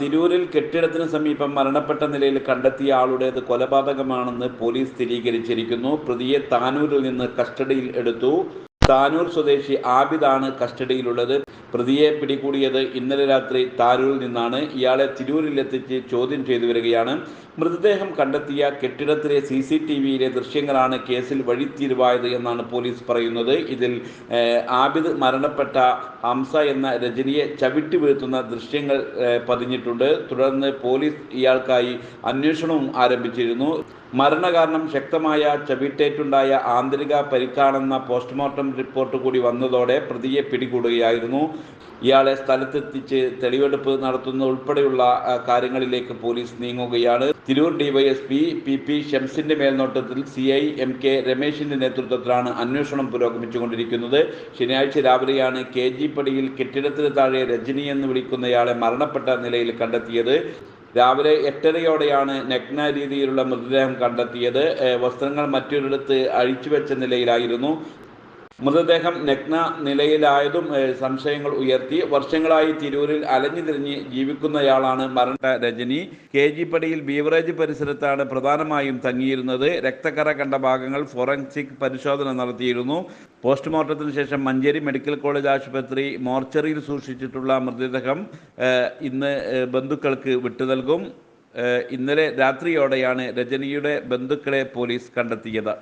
തിരൂരിൽ കെട്ടിടത്തിന് സമീപം മരണപ്പെട്ട നിലയിൽ കണ്ടെത്തിയ ആളുടേത് കൊലപാതകമാണെന്ന് പോലീസ് സ്ഥിരീകരിച്ചിരിക്കുന്നു. പ്രതിയെ താനൂരിൽ നിന്ന് കസ്റ്റഡിയിൽ എടുത്തു. താനൂർ സ്വദേശി ആബിദാണ് കസ്റ്റഡിയിലുള്ളത്. പ്രതിയെ പിടികൂടിയത് ഇന്നലെ രാത്രി താനൂരിൽ നിന്നാണ്. ഇയാളെ തിരൂരിലെത്തിച്ച് ചോദ്യം ചെയ്തു വരികയാണ്. മൃതദേഹം കണ്ടെത്തിയ കെട്ടിടത്തിലെ സി സി ടി വിയിലെ ദൃശ്യങ്ങളാണ് കേസിൽ വഴിത്തിരിവായത് എന്നാണ് പോലീസ് പറയുന്നത്. ഇതിൽ ആബിദ് മരണപ്പെട്ട ഹംസ എന്ന രജനിയെ ചവിട്ടി വീഴ്ത്തുന്ന ദൃശ്യങ്ങൾ പതിഞ്ഞിട്ടുണ്ട്. തുടർന്ന് പോലീസ് ഇയാൾക്കായി അന്വേഷണവും ആരംഭിച്ചിരുന്നു. മരണകാരണം ശക്തമായ ചവിട്ടേറ്റുണ്ടായ ആന്തരിക പരിക്കാണെന്ന പോസ്റ്റ്മോർട്ടം റിപ്പോർട്ട് കൂടി വന്നതോടെ പ്രതിയെ പിടികൂടുകയായിരുന്നു. ഇയാളെ സ്ഥലത്തെത്തിച്ച് തെളിവെടുപ്പ് നടത്തുന്ന ഉൾപ്പെടെയുള്ള കാര്യങ്ങളിലേക്ക് പോലീസ് നീങ്ങുകയാണ്. തിരൂർ ഡിവൈഎസ്പി പി പി ഷംസിന്റെ മേൽനോട്ടത്തിൽ സി ഐ എം കെ രമേശിന്റെ നേതൃത്വത്തിലാണ് അന്വേഷണം പുരോഗമിച്ചുകൊണ്ടിരിക്കുന്നത്. ശനിയാഴ്ച രാവിലെയാണ് കെ ജി പടിയിൽ കെട്ടിടത്തിന് താഴെ രജനി എന്ന് വിളിക്കുന്നയാളെ മരണപ്പെട്ട നിലയിൽ കണ്ടെത്തിയത്. രാവിലെ എട്ടരയോടെയാണ് നഗ്ന രീതിയിലുള്ള മൃതദേഹം കണ്ടെത്തിയത്. വസ്ത്രങ്ങൾ മറ്റൊരിടത്ത് അഴിച്ചുവെച്ച നിലയിലായിരുന്നു. മൃതദേഹം നഗ്ന നിലയിലായതും സംശയങ്ങൾ ഉയർത്തി വർഷങ്ങളായി തിരൂരിൽ അലഞ്ഞു തിരിഞ്ഞ് ജീവിക്കുന്നയാളാണ് മരണ രജനി. കെ ജി പടിയിൽ ബീവറേജ് പരിസരത്താണ് പ്രധാനമായും തങ്ങിയിരുന്നത്. രക്തക്കറ കണ്ട ഭാഗങ്ങൾ ഫോറൻസിക് പരിശോധന നടത്തിയിരുന്നു. പോസ്റ്റ്മോർട്ടത്തിന് ശേഷം മഞ്ചേരി മെഡിക്കൽ കോളേജ് ആശുപത്രി മോർച്ചറിയിൽ സൂക്ഷിച്ചിട്ടുള്ള മൃതദേഹം ഇന്ന് ബന്ധുക്കൾക്ക് വിട്ടു നൽകും. ഇന്നലെ രാത്രിയോടെയാണ് രജനിയുടെ ബന്ധുക്കളെ പോലീസ് കണ്ടെത്തിയത്.